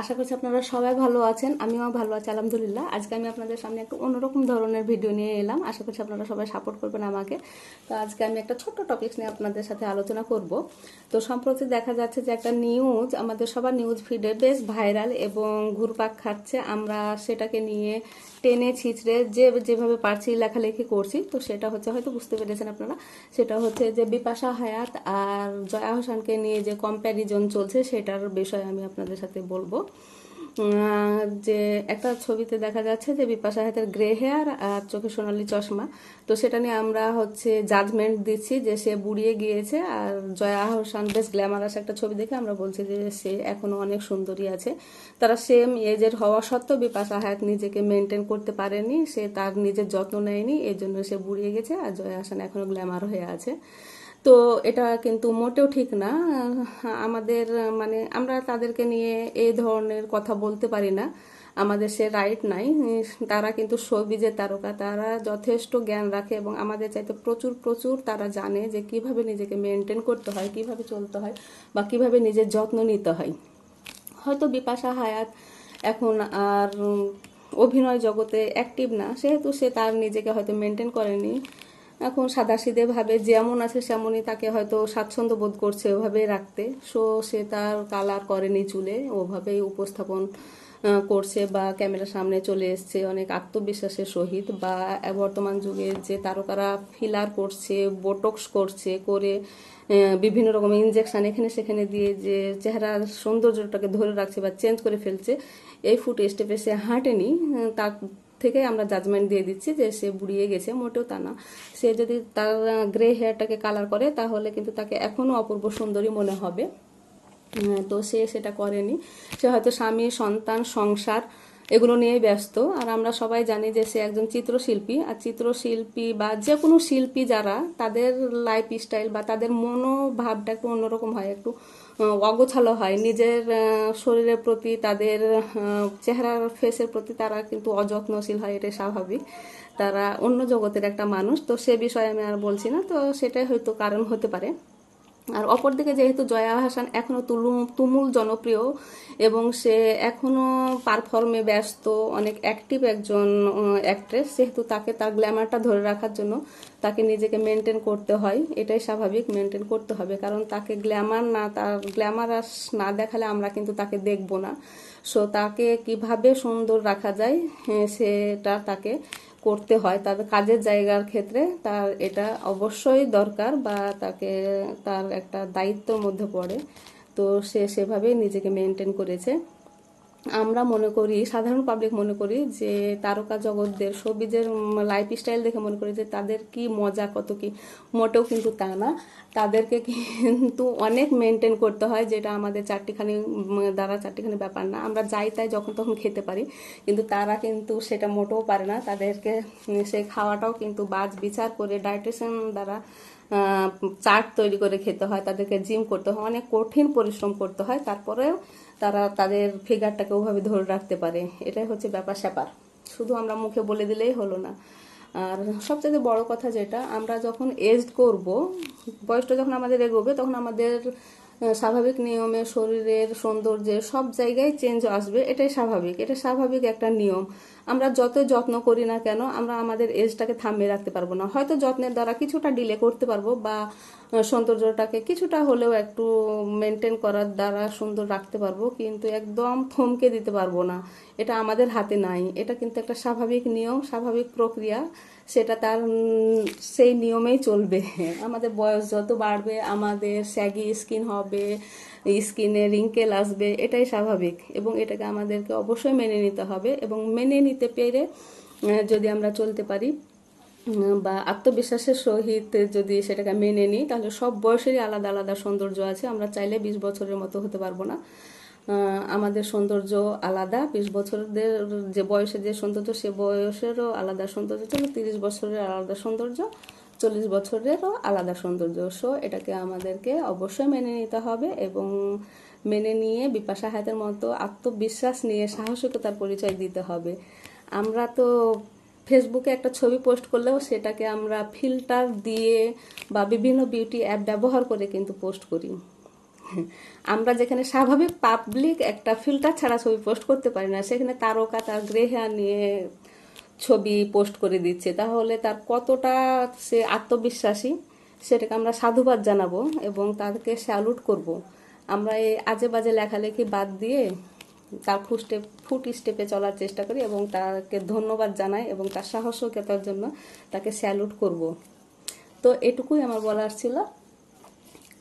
আশা করছি আপনারা সবাই ভালো আছেন, আমিও ভালো আছি, আলহামদুলিল্লাহ। আজকে আমি আপনাদের সামনে একটা অন্যরকম ধরনের ভিডিও নিয়ে এলাম। আশা করছি আপনারা সবাই সাপোর্ট করবেন আমাকে। তো আজকে আমি একটা ছোট্ট টপিকস নিয়ে আপনাদের সাথে আলোচনা করব। তো সম্প্রতি দেখা যাচ্ছে যে একটা নিউজ আমাদের সবার নিউজ ফিডে বেশ ভাইরাল এবং ঘুরপাক খাচ্ছে। আমরা সেটাকে নিয়ে টেনে ছিঁচড়ে যে, যেভাবে পারছি লেখালেখি করছি, তো সেটা হচ্ছে, হয়তো বুঝতে পেরেছেন আপনারা, সেটা হচ্ছে যে বিপাশা হায়াত আর জয়া হোসেনকে নিয়ে যে কম্প্যারিজন চলছে, সেটার বিষয়ে আমি আপনাদের সাথে বলব। যে একটা ছবিতে দেখা যাচ্ছে যে বিপাশা হাতের গ্রে হেয়ার আর চোখে সোনালি চশমা। তো সেটা নিয়ে আমরা হচ্ছে জাজমেন্ট দিচ্ছি যে সে বুড়িয়ে গিয়েছে আর জয়া হোসেন বেশ গ্ল্যামারাস একটা ছবি দেখে আমরা বলছি যে সে এখনও অনেক সুন্দরী আছে। তারা সেম এজের হওয়া সত্ত্বেও বিপাশা হায়াত নিজেকে মেনটেন করতে পারেনি, সে তার নিজের যত্ন নেয়নি এই জন্য সে বুড়িয়ে গেছে আর জয়া হাসান এখনও গ্ল্যামার হয়ে আছে। তো এটা কিন্তু মোটেও ঠিক না। আমাদের মানে আমরা তাদেরকে নিয়ে এই ধরনের কথা বলতে পারি না। আমাদের সে রাইট নাই। তারা কিন্তু সবিজের তারকা। তারা যথেষ্ট জ্ঞান রাখে এবং আমাদের চাইতে প্রচুর প্রচুর তারা জানে যে কীভাবে নিজেকে মেনটেন করতে হয়, কীভাবে চলতে হয় বা কীভাবে নিজের যত্ন নিতে হয়। হয়তো বিপাশা হায়াত এখন আর অভিনয় জগতে অ্যাক্টিভ না। সেহেতু সে তার নিজেকে হয়তো মেনটেন করেনি। এখন সাদাসিধে ভাবে যেমন আছে সেমনই তাকে হয়তো স্বাচ্ছন্দ্য বোধ করছে ওভাবেই রাখতে। সো সে তার কালার করেনি চুলে, ওভাবেই উপস্থাপন করছে বা ক্যামেরার সামনে চলে এসছে অনেক আত্মবিশ্বাসের সহিত বা বর্তমান যুগে যে তারকারা ফিলার করছে, বোটক্স করছে, করে বিভিন্ন রকম ইনজেকশন এখানে সেখানে দিয়ে যে চেহারার সৌন্দর্যটাকে ধরে রাখছে বা চেঞ্জ করে ফেলছে, এই ফুট স্টেপে সে হাঁটেনি, তার থেকে আমরা জাজমেন্ট দিয়ে দিচ্ছি যে সে বুড়িয়ে গেছে, মোটেও তা না। সে যদি তার গ্রে হেয়ারটাকে কালার করে, তাহলে কিন্তু তাকে এখনও অপূর্ব সুন্দরী মনে হবে। তো সে সেটা করেনি। সে হয়তো স্বামী, সন্তান, সংসার এগুলো নিয়ে ব্যস্ত। আর আমরা সবাই জানি যে সে একজন চিত্রশিল্পী। আর চিত্রশিল্পী বা যে কোনো শিল্পী যারা, তাদের লাইফ স্টাইল বা তাদের মনোভাবটা একটু অন্যরকম হয়, একটু অগোছালো হয়। নিজের শরীরের প্রতি, তাদের চেহারার ফেসের প্রতি তারা কিন্তু অযত্নশীল হয়, এটাই স্বাভাবিক। তারা অন্য জগতের একটা মানুষ। তো সে বিষয়ে আমি আর বলছি না। তো সেটাই হয়তো কারণ হতে পারে। আর অপরদিকে যেহেতু জয়া হাসান এখনও তুলুম তুমুল জনপ্রিয় এবং সে এখনও পারফর্মে ব্যস্ত অনেক অ্যাক্টিভ একজন অ্যাক্ট্রেস সেহেতু তাকে তার গ্ল্যামারটা ধরে রাখার জন্য তাকে নিজেকে মেনটেন করতে হয়। এটাই স্বাভাবিক মেনটেন করতে হবে। কারণ তাকে গ্ল্যামার না তার গ্ল্যামারাস না দেখালে আমরা কিন্তু তাকে দেখব না। সো তাকে কীভাবে সুন্দর রাখা যায় হ্যাঁ, সেটা তাকে করতে হয় তাদের কাজের জায়গার ক্ষেত্রে তার এটা অবশ্যই দরকার বা তাকে, তার একটা দায়িত্বর মধ্যে পড়ে। তো সে সেভাবেই নিজেকে মেনটেন করেছে। আমরা মনে করি, সাধারণ পাবলিক মনে করি যে তারকা জগৎদের সবিজের লাইফ স্টাইল দেখে মনে করি যে তাদের কি মজা, কত কি। মোটেও কিন্তু তা না। তাদেরকে কিন্তু অনেক মেনটেন করতে হয় যেটা আমাদের চারটিখানি দ্বারা চারটিখানি ব্যাপার না। আমরা যাই তাই যখন তখন খেতে পারি, কিন্তু তারা কিন্তু সেটা মোটেও পারে না। তাদেরকে সেই খাওয়াটাও কিন্তু বাজ বিচার করে ডায়েটিশিয়ান দ্বারা চার্ট তৈরি করে খেতে হয়, তাদেরকে জিম করতে হয়, অনেক কঠিন পরিশ্রম করতে হয়, তারপরেও তারা তাদের ফিগারটাকে ওভাবে ধরে রাখতে পারে। এটাই হচ্ছে ব্যাপার স্যাপার। শুধু আমরা মুখে বলে দিলেই হলো না। আর সবচেয়ে বড় কথা যেটা, আমরা যখন এজড করব, বয়সটা যখন আমাদের এগোবে, তখন আমাদের স্বাভাবিক নিয়মে শরীরের সৌন্দর্যের সব জায়গায় চেঞ্জ আসবে, এটাই স্বাভাবিক। এটা স্বাভাবিক একটা নিয়ম। আমরা যত যত্ন করি না কেন, আমরা আমাদের এজটাকে থামিয়ে রাখতে পারব না। হয়তো যত্নের দ্বারা কিছুটা ডিলে করতে পারব বা সৌন্দর্যটাকে কিছুটা হলেও একটু মেনটেন করার দ্বারা সুন্দর রাখতে পারব, কিন্তু একদম থমকে দিতে পারব না। এটা আমাদের হাতে নাই। এটা কিন্তু একটা স্বাভাবিক নিয়ম, স্বাভাবিক প্রক্রিয়া। সেটা তার সেই নিয়মেই চলবে। আমাদের বয়স যত বাড়বে, আমাদের স্যাগি স্কিন হবে স্কিনে রিঙ্কেল আসবে, এটাই স্বাভাবিক। এবং এটাকে আমাদেরকে অবশ্যই মেনে নিতে হবে এবং মেনে নিতে পেরে যদি আমরা চলতে পারি বা আত্মবিশ্বাসের সহিত যদি সেটাকে মেনে নিই, তাহলে সব বয়সেরই আলাদা আলাদা সৌন্দর্য আছে। আমরা চাইলে বিশ বছরের মতো হতে পারব না। আমাদের সৌন্দর্য আলাদা। বিশ বছরদের যে বয়সে যে সৌন্দর্য, সে বয়সেরও আলাদা সৌন্দর্য। ছিল তিরিশ বছরের আলাদা সৌন্দর্য, চল্লিশ বছরেরও আলাদা সৌন্দর্য। সো এটাকে আমাদেরকে অবশ্যই মেনে নিতে হবে এবং মেনে নিয়ে বিপাশা হায়াতের মতো আত্মবিশ্বাস নিয়ে সাহসিকতার পরিচয় দিতে হবে। আমরা তো ফেসবুকে একটা ছবি পোস্ট করলেও সেটাকে আমরা ফিল্টার দিয়ে বা বিভিন্ন বিউটি অ্যাপ ব্যবহার করে কিন্তু পোস্ট করি। আমরা যেখানে স্বাভাবিক পাবলিক একটা ফিল্টার ছাড়া ছবি পোস্ট করতে পারি না, সেখানে তারকা তার গ্রেহা নিয়ে ছবি পোস্ট করে দিচ্ছে তাহলে তার কতটা সে আত্মবিশ্বাসী, সেটাকে আমরা সাধুবাদ জানাব এবং তাদেরকে স্যালুট করব। আমরা এই আজে বাজে লেখালেখি বাদ দিয়ে তার ফুট স্টেপ ফুট স্টেপে চলার চেষ্টা করি এবং তাকে ধন্যবাদ জানাই এবং তার সাহসিকতার জন্য তাকে স্যালুট করব। তো এটুকুই আমার বলার ছিল